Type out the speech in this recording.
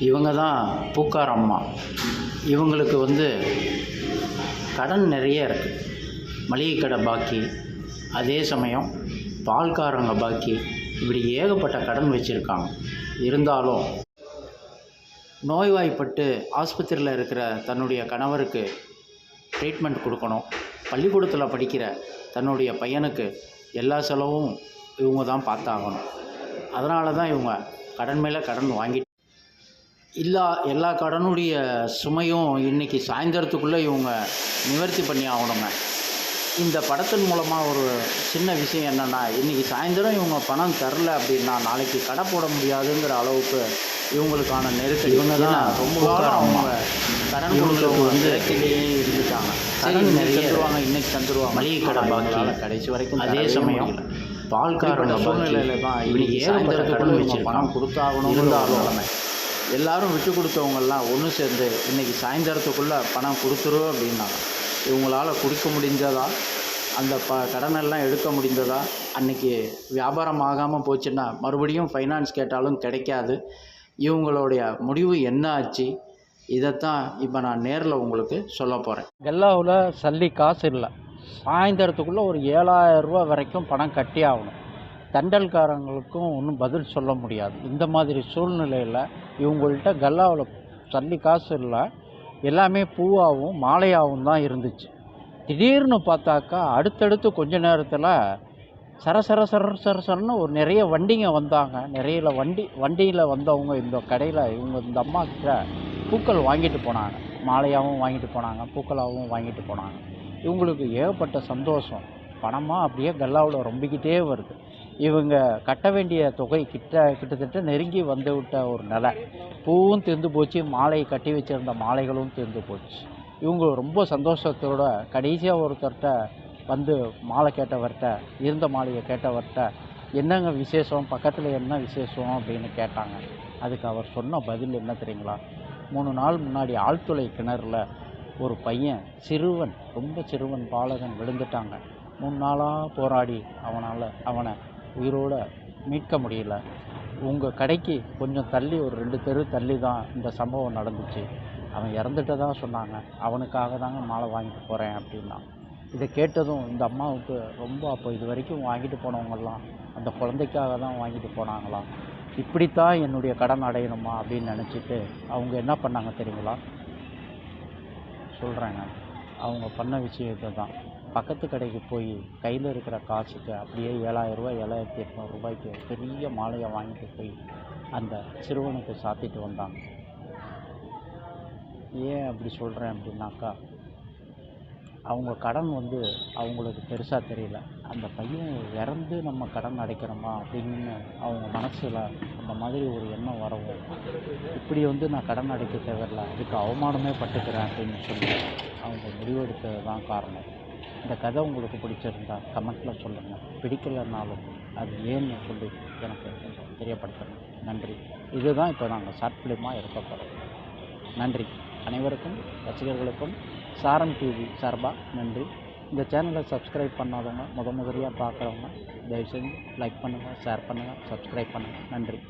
இவங்க தான் பூக்கார் அம்மா. இவங்களுக்கு வந்து கடன் நிறைய இருக்குது மளிகை கடை பாக்கி அதே சமயம் பால்காரங்க பாக்கி இப்படி ஏகப்பட்ட கடன் வச்சுருக்காங்க. இருந்தாலும் நோய்வாய்ப்பட்டு ஆஸ்பத்திரியில் இருக்கிற தன்னுடைய கணவருக்கு ட்ரீட்மெண்ட் கொடுக்கணும். பள்ளிக்கூடத்தில் படிக்கிற தன்னுடைய பையனுக்கு எல்லா செலவும் இவங்க தான் பார்த்தாகணும். அதனால தான் இவங்க கடன் மேலே கடன் வாங்கி இல்லா எல்லா கடனுடைய சுமையும் இன்றைக்கி சாயந்தரத்துக்குள்ளே இவங்க நிவர்த்தி பண்ணி ஆகணுங்க. இந்த படத்தின் மூலமாக ஒரு சின்ன விஷயம் என்னென்னா இன்றைக்கி சாயந்தரம் இவங்க பணம் தரல அப்படின்னா நாளைக்கு கடை போட முடியாதுங்கிற அளவுக்கு இவங்களுக்கான நெருக்கடி. இவங்க தான் ரொம்ப காலம் அவங்க கடன் கொடுக்கறவங்க வந்து இலக்கிலேயே இருந்துட்டாங்க. கடன் நிறைய தந்துருவாங்க இன்னைக்கு தந்துருவாங்க. மளிகை கடை பாக்கியால் கடைசி வரைக்கும் அதே சமயம் பால்காரோட சூழ்நிலையில தான் இப்படி ஏகப்பட்ட வச்சு பணம் கொடுத்தாகணும் இருந்தாலும் எல்லாரும் விட்டு கொடுத்தவங்கெல்லாம் ஒன்று சேர்ந்து இன்றைக்கி சாயந்தரத்துக்குள்ளே பணம் கொடுத்துருவோம் அப்படின்னாங்க இவங்களால் கொடுக்க முடிஞ்சதா? அந்த ப கடனெல்லாம் எடுக்க முடிந்ததா? அன்றைக்கி வியாபாரம் ஆகாமல் போச்சுன்னா மறுபடியும் ஃபைனான்ஸ் கேட்டாலும் கிடைக்காது. இவங்களுடைய முடிவு என்ன ஆச்சு? இதைத்தான் இப்போ நான் நேரில் உங்களுக்கு சொல்ல போகிறேன் கெல்லாவில் சல்லி காசு இல்லை. சாயந்தரத்துக்குள்ளே ஒரு ஏழாயிரம் ரூபா வரைக்கும் பணம் கட்டி ஆகணும் தண்டல்காரங்களுக்கும் ஒன்றும் பதில் சொல்ல முடியாது. இந்த மாதிரி சூழ்நிலையில் இவங்கள்ட்ட கல்லாவில் தள்ளி காசு இல்லை. எல்லாமே பூவாகவும் மாலையாகவும் தான் இருந்துச்சு. திடீர்னு பார்த்தாக்கா அடுத்தடுத்து கொஞ்ச நேரத்தில் சர சர சர சரசரன்னு ஒரு நிறைய வண்டிங்க வந்தாங்க. நிறைய வண்டி வண்டியில் வந்தவங்க இந்த கடையில் இவங்க இந்த அம்மா கிட்ட பூக்கள் வாங்கிட்டு போனாங்க. மாலையாகவும் வாங்கிட்டு போனாங்க பூக்களாகவும் வாங்கிட்டு போனாங்க. இவங்களுக்கு ஏகப்பட்ட சந்தோஷம். பணமாக அப்படியே கல்லாவில் ரொம்பிக்கிட்டே வருது. இவங்க கட்ட வேண்டிய தொகை கிட்ட கிட்டத்தட்ட நெருங்கி வந்துவிட்ட ஒரு நிலை. பூவும் தீர்ந்து போச்சு மாலை கட்டி வச்சிருந்த மாலைகளும் தீர்ந்து போச்சு. இவங்க ரொம்ப சந்தோஷத்தோட கடைசியாக ஒருத்தர்கிட்ட வந்து மாலை கேட்டவர்கிட்ட இருந்த மாலையை கேட்டவர்கிட்ட என்னங்க விசேஷம்? பக்கத்தில் என்ன விசேஷம்? அப்படின்னு கேட்டாங்க. அதுக்கு அவர் சொன்ன பதில் என்ன தெரியுங்களா? மூணு நாள் முன்னாடி ஆழ்துளை கிணறுல ஒரு பையன் சிறுவன் ரொம்ப சிறுவன் பாலகன் விழுந்துட்டாங்க. மூணு நாளாக போராடி அவனால் அவனை உயிரோட மீட்க முடியல. உங்கள் கடைக்கு கொஞ்சம் தள்ளி ஒரு ரெண்டு தெரு தள்ளி தான் இந்த சம்பவம் நடந்துச்சு. அவன் இறந்துட்டதா சொன்னாங்க. அவனுக்காக தாங்க மாலை வாங்கிட்டு போகிறேன் அப்படின்னா. இதை கேட்டதும் இந்த அம்மாவுக்கு ரொம்ப அப்போ இது வரைக்கும் வாங்கிட்டு போனவங்கெல்லாம் அந்த குழந்தைக்காக தான் வாங்கிட்டு போனாங்களாம் இப்படித்தான் என்னுடைய கடன் அடையணுமா அப்படின்னு நினச்சிட்டு அவங்க என்ன பண்ணாங்க தெரியுங்களா? சொல்கிறேங்க அவங்க பண்ண விஷயத்தை தான். பக்கத்து கடைக்கு போய் கையில் இருக்கிற காசுக்கு அப்படியே ஏழாயிரரூபா ஏழாயிரத்தி எட்நூறு ரூபாய்க்கு பெரிய மாலையை வாங்கிட்டு போய் அந்த சிறுவனுக்கு சாத்திட்டு வந்தாங்க ஏன் அப்படி சொல்கிறேன் அப்படின்னாக்கா அவங்க கடன் வந்து அவங்களுக்கு பெருசாக தெரியல. அந்த பையன் இறந்து நம்ம கடன் அடைக்கிறோமா அப்படின்னு அவங்க மனசில் அந்த மாதிரி ஒரு எண்ணம் வரவும் இப்படி வந்து நான் கடன் அடைக்க தேவையில்ல அதுக்கு அவமானமே பட்டுக்கிறேன் அப்படின்னு சொல்லி அவங்க முடிவெடுத்தது தான் காரணம். இந்த கதை உங்களுக்கு பிடிச்சிருந்தா கமெண்ட்டில் சொல்லுங்கள் பிடிக்கலைன்னாலும் அது ஏன்னு சொல்லி எனக்கு தெரியப்படுத்தணும். நன்றி. இதுதான் இப்போ நாங்கள் ஷார்ட் ஃபிலிமாக இருக்க போகிறோம் நன்றி. அனைவருக்கும் ரசிகர்களுக்கும் சாரம் டிவி சார்பாக நன்றி. இந்த சேனலை சப்ஸ்கிரைப் பண்ணாதவங்க முத முதலியாக பார்க்குறவங்க தயவு செஞ்சு லைக் பண்ணுங்கள் ஷேர் பண்ணுங்கள் சப்ஸ்கிரைப் பண்ணுங்கள் நன்றி.